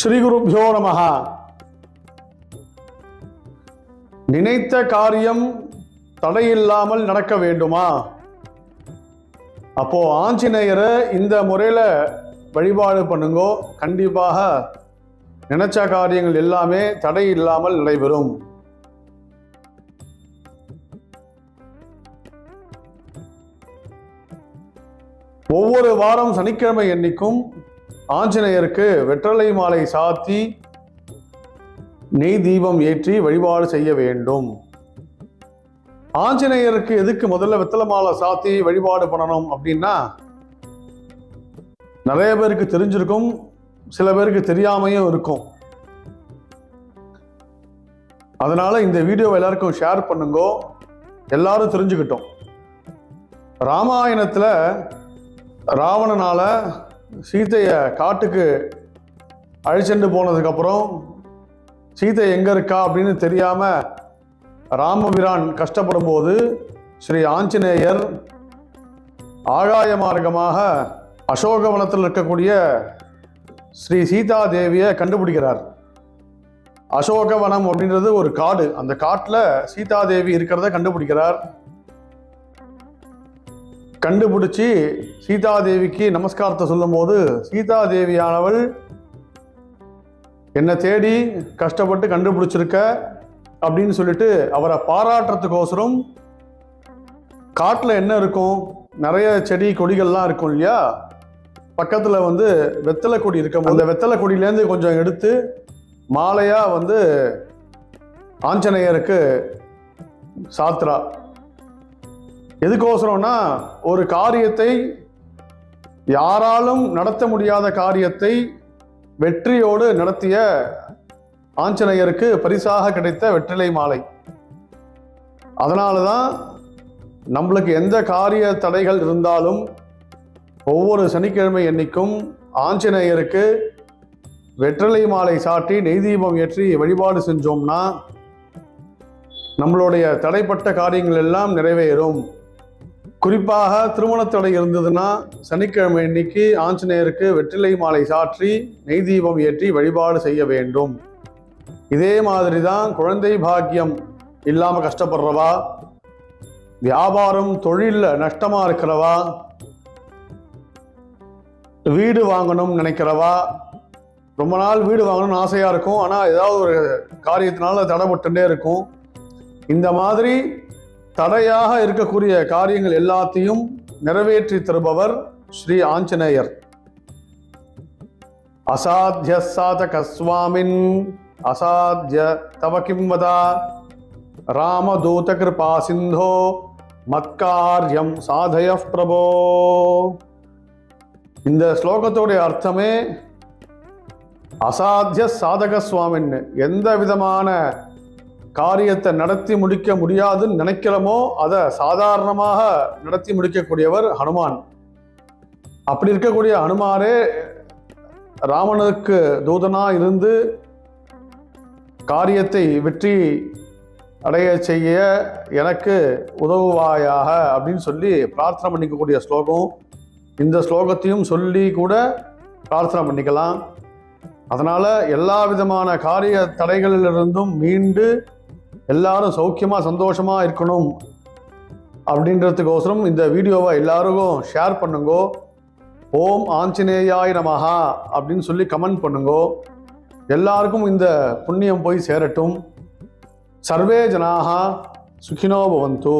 ஸ்ரீகுருப்பியோ நமஹா நினைத்த காரியம் தடையில்லாமல் நடக்க வேண்டுமா? அப்போ ஆஞ்சநேயரை இந்த முறையில் வழிபாடு பண்ணுங்கோ. கண்டிப்பாக நினைச்ச காரியங்கள் எல்லாமே தடை இல்லாமல் நடைபெறும். ஒவ்வொரு வாரம் சனிக்கிழமை எண்ணிக்கும் ஆஞ்சநேயருக்கு வெற்றலை மாலை சாத்தி நெய் தீபம் ஏற்றி வழிபாடு செய்ய வேண்டும். ஆஞ்சநேயருக்கு எதுக்கு முதல்ல வெத்தலை மாலை சாத்தி வழிபாடு பண்ணணும் அப்படின்னா நிறைய பேருக்கு தெரிஞ்சிருக்கும் சில பேருக்கு தெரியாமையும் இருக்கும். அதனால இந்த வீடியோவை எல்லாருக்கும் ஷேர் பண்ணுங்கோ. எல்லாரும் தெரிஞ்சுக்கிட்டோம். ராமாயணத்துல ராவணனால சீதையை காட்டுக்கு அழிச்சென்று போனதுக்கப்புறம் சீதை எங்கே இருக்கா அப்படின்னு தெரியாமல் ராமபிரான் கஷ்டப்படும் போது ஸ்ரீ ஆஞ்சநேயர் ஆகாய மார்க்கமாக அசோகவனத்தில் இருக்கக்கூடிய ஸ்ரீ சீதா தேவியை கண்டுபிடிக்கிறார். அசோகவனம் அப்படின்றது ஒரு காடு. அந்த காட்டில் சீதா தேவி இருக்கிறத கண்டுபிடிக்கிறார். கண்டுபிடிச்சி சீதாதேவிக்கு நமஸ்காரத்தை சொல்லும்போது சீதாதேவியானவள் என்னை தேடி கஷ்டப்பட்டு கண்டுபிடிச்சிருக்க அப்படின்னு சொல்லிட்டு அவரை பாராட்டுறதுக்கோசரம் காட்டில் என்ன இருக்கும்? நிறைய செடி கொடிகள்லாம் இருக்கும் இல்லையா? பக்கத்தில் வந்து வெத்தலை கொடி இருக்கும். அந்த வெத்தலை கொடியிலேருந்து கொஞ்சம் எடுத்து மாலையாக வந்து ஆஞ்சநேயருக்கு சாத்திரா எதுக்கோசரம்னா ஒரு காரியத்தை யாராலும் நடத்த முடியாத காரியத்தை வெற்றியோடு நடத்திய ஆஞ்சநேயருக்கு பரிசாக கிடைத்த வெற்றிலை மாலை. அதனால தான் நம்மளுக்கு எந்த காரிய தடைகள் இருந்தாலும் ஒவ்வொரு சனிக்கிழமை என்றைக்கும் ஆஞ்சநேயருக்கு வெற்றிலை மாலை சாட்டி நெய் தீபம் ஏற்றி வழிபாடு செஞ்சோம்னா நம்மளுடைய தடைப்பட்ட காரியங்கள் எல்லாம் நிறைவேறும். குறிப்பாக திருமணத்தடை இருந்ததுன்னா சனிக்கிழமை இன்னைக்கு ஆஞ்சநேயருக்கு வெற்றிலை மாலை சாற்றி நெய் தீபம் ஏற்றி வழிபாடு செய்ய வேண்டும். இதே மாதிரி தான் குழந்தை பாக்கியம் இல்லாமல் கஷ்டப்படுறவா? வியாபாரம் தொழிலில் நஷ்டமாக இருக்கிறவா? வீடு வாங்கணும்னு நினைக்கிறவா? ரொம்ப நாள் வீடு வாங்கணும்னு ஆசையாக இருக்கும். ஆனால் ஏதாவது ஒரு காரியத்தினால தடைப்பட்டுட்டே இருக்கும். இந்த மாதிரி தடையாக இருக்கக்கூடிய காரியங்கள் எல்லாத்தையும் நிறைவேற்றி தருபவர் ஸ்ரீ ஆஞ்சநேயர். அசாத்திய சாதக சுவாமின் அசாத்திய தவ கிம்வதா ராமதூத கிருபா சிந்தோ மத்காரியம் சாதய பிரபோ. இந்த ஸ்லோகத்தோடைய அர்த்தமே அசாத்திய சாதக சுவாமின்னு எந்த விதமான காரியத்தை நடத்தி முடிக்க முடியாதுன்னு நினைக்கிறோமோ அதை சாதாரணமாக நடத்தி முடிக்கக்கூடியவர் ஹனுமான். அப்படி இருக்கக்கூடிய ஹனுமாரே ராமனுக்கு தூதனா இருந்து காரியத்தை வெற்றி அடைய செய்ய எனக்கு உதவுவாயாக அப்படின்னு சொல்லி பிரார்த்தனை பண்ணிக்கக்கூடிய ஸ்லோகம். இந்த ஸ்லோகத்தையும் சொல்லி கூட பிரார்த்தனை பண்ணிக்கலாம். அதனால் எல்லா விதமான காரிய தடைகளிலிருந்தும் மீண்டு எல்லாரும் சௌக்கியமாக சந்தோஷமாக இருக்கணும் அப்படின்றதுக்கோசரம் இந்த வீடியோவை எல்லாருக்கும் ஷேர் பண்ணுங்கோ. ஓம் ஆஞ்சநேயாய் நமஹா அப்படின்னு சொல்லி கமெண்ட் பண்ணுங்கோ. எல்லாருக்கும் இந்த புண்ணியம் போய் சேரட்டும். சர்வே ஜனாக சுகினோ பவந்து.